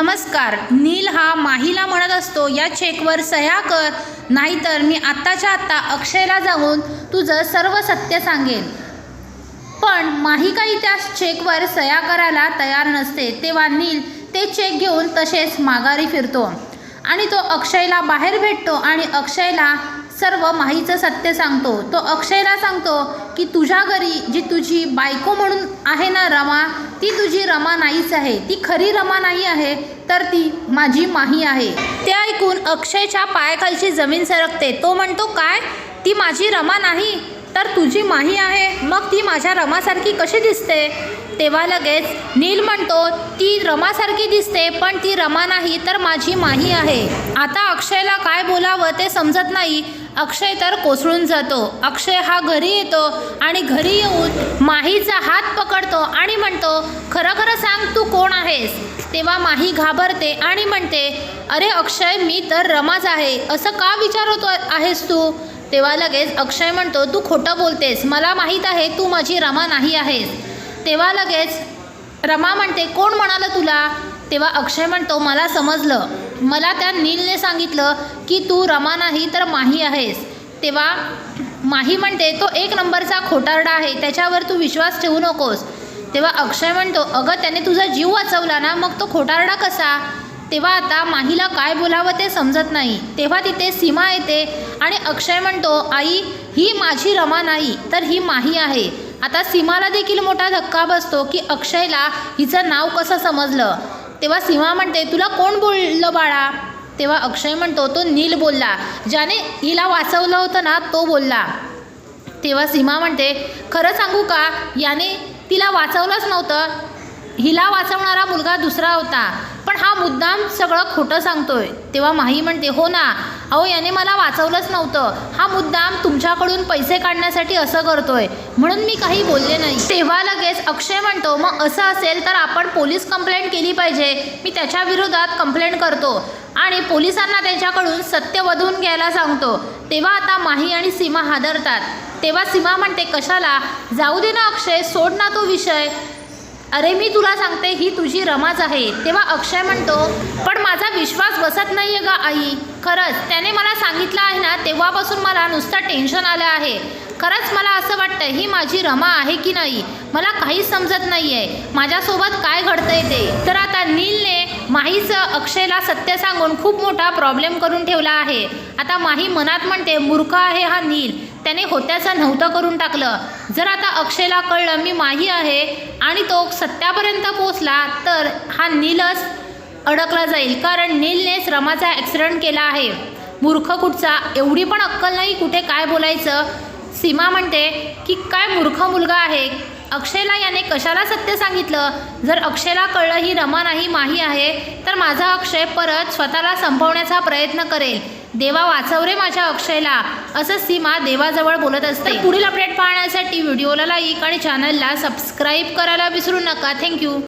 नमस्कार नील हा माहीला म्हणत असतो या चेकवर सह्या कर नाहीतर मी आत्ताच्या आत्ता अक्षयला जाऊन तुझं सर्व सत्य सांगेन. पण माही काही त्या चेकवर सह्या करायला तयार नसते तेव्हा नील ते चेक घेऊन तसेच माघारी फिरतो. आणि तो अक्षयला बाहेर भेटतो आणि अक्षयला सर्व माहीचं सत्य सांगतो. तो अक्षयला सांगतो की तुझ्या घरी जी तुझी बायको म्हणून आहे ना रमा ती तुझी रमा नाहीच आहे. ती खरी रमा नाही आहे तर ती माझी माही आहे. ते ऐकून अक्षयच्या पायाखालची जमीन सरकते. तो म्हणतो काय? ती माझी रमा नाही? तर तुझी माही आहे. मग ती माझ्या रमासारखी कशी दिसते? तेव्हा लगेच नील म्हणतो ती रमासारखी दिसते पण ती रमा नाही तर माझी माही आहे. आता अक्षयला काय बोलावं ते समजत नाही. अक्षय तर कोसळून जातो. अक्षय हा घरी येतो आणि घरी येऊन माहीचा हात पकडतो आणि म्हणतो खरं खरं सांग तू कोण आहेस? तेव्हा माही घाबरते आणि म्हणते अरे अक्षय मी तर रमाच आहे. असं का विचारतो आहेस तू? तेव्हा लगेच अक्षय म्हणतो तू खोटं बोलतेस. मला माहीत आहे तू माझी रमा नाही आहेस. तेव्हा लगेच रमा म्हणते कोण म्हणालं तुला? तेव्हा अक्षय म्हणतो मला समजलं. मला त्या नीलने सांगितलं की तू रमा नाही तर माही आहेस. तेव्हा माही म्हणते तो एक नंबरचा खोटारडा आहे त्याच्यावर तू विश्वास ठेवू नकोस. तेव्हा अक्षय म्हणतो अगं त्याने तुझा जीव वाचवला ना मग तो खोटारडा कसा? तेव्हा आता माहीला काय बोलावं ते समजत नाही. तेव्हा तिथे सीमा येते आणि अक्षय म्हणतो आई ही माझी रमा नाही तर ही माही आहे. आता सीमाला देखील मोठा धक्का बसतो की अक्षयला हिचं नाव कसं समजलं. तेव्हा सीमा म्हणते तुला कोण बोललं बाळा? तेव्हा अक्षय म्हणतो तो नील बोलला. ज्याने हिला वाचवलं होतं ना तो बोलला. तेव्हा सीमा म्हणते खरं सांगू का? याने तिला वाचवलंच नव्हतं. हिला वाचवणारा मुलगा दुसरा होता. पण हा मुद्दाम सगळं खोटं सांगतोय. तेव्हा माही म्हणते हो ना. अहो याने मला वाचवलंच नव्हतं. हा मुद्दाम तुमच्याकडून पैसे काढण्यासाठी असं करतोय. म्हणून मी काही बोलले नाही. तेव्हा लगेच अक्षय म्हणतो मग असं असेल तर आपण पोलीस कंप्लेंट केली पाहिजे. मी त्याच्या विरोधात कंप्लेंट करतो. आणि पोलिसांना त्यांच्याकडून सत्य वधून घ्यायला सांगतो. तेव्हा आता माही आणि सीमा हादरतात. तेव्हा सीमा म्हणते कशाला? जाऊ दे ना अक्षय सोड ना तो विषय. अरे मी तुला सांगते ही तुझी रमाच आहे. तेव्हा अक्षय म्हणतो पण माझा विश्वास बसत नाही आहे गा आई. खरंच त्याने मला सांगितलं आहे ना तेव्हापासून मला नुसतं टेन्शन आलं आहे. खरंच मला असं वाटतं ही माझी रमा आहे की नाही? मला काहीच समजत नाही आहे माझ्यासोबत काय घडतंय ते? तर आता नीलने माहीचं अक्षयला सत्य सांगून खूप मोठा प्रॉब्लेम करून ठेवला आहे. आता माही मनात म्हणते मूर्ख आहे हा नील. त्याने होत्याचं नव्हतं करून टाकलं. जर आता अक्षयला कळलं मी माही आहे आणि तो सत्यापर्यंत पोचला तर हा नीलच अडकला जाईल. कारण नीलनेच रमाचा ॲक्सिडेंट केला आहे. मूर्ख कुठचा? एवढी पण अक्कल नाही कुठे काय बोलायचं. सीमा म्हणते की काय मूर्ख मुलगा आहे? अक्षयला याने कशाला सत्य सांगितलं? जर अक्षयला कळलं ही रमा नाही माही आहे तर माझा अक्षय परत स्वतःला संपवण्याचा प्रयत्न करेल. देवा वाचव रे माझ्या अक्षयला असं सीमा देवाजवळ बोलत असते. पुढील अपडेट पाहण्यासाठी व्हिडिओला लाईक आणि चॅनलला सबस्क्राईब करायला विसरू नका. थँक्यू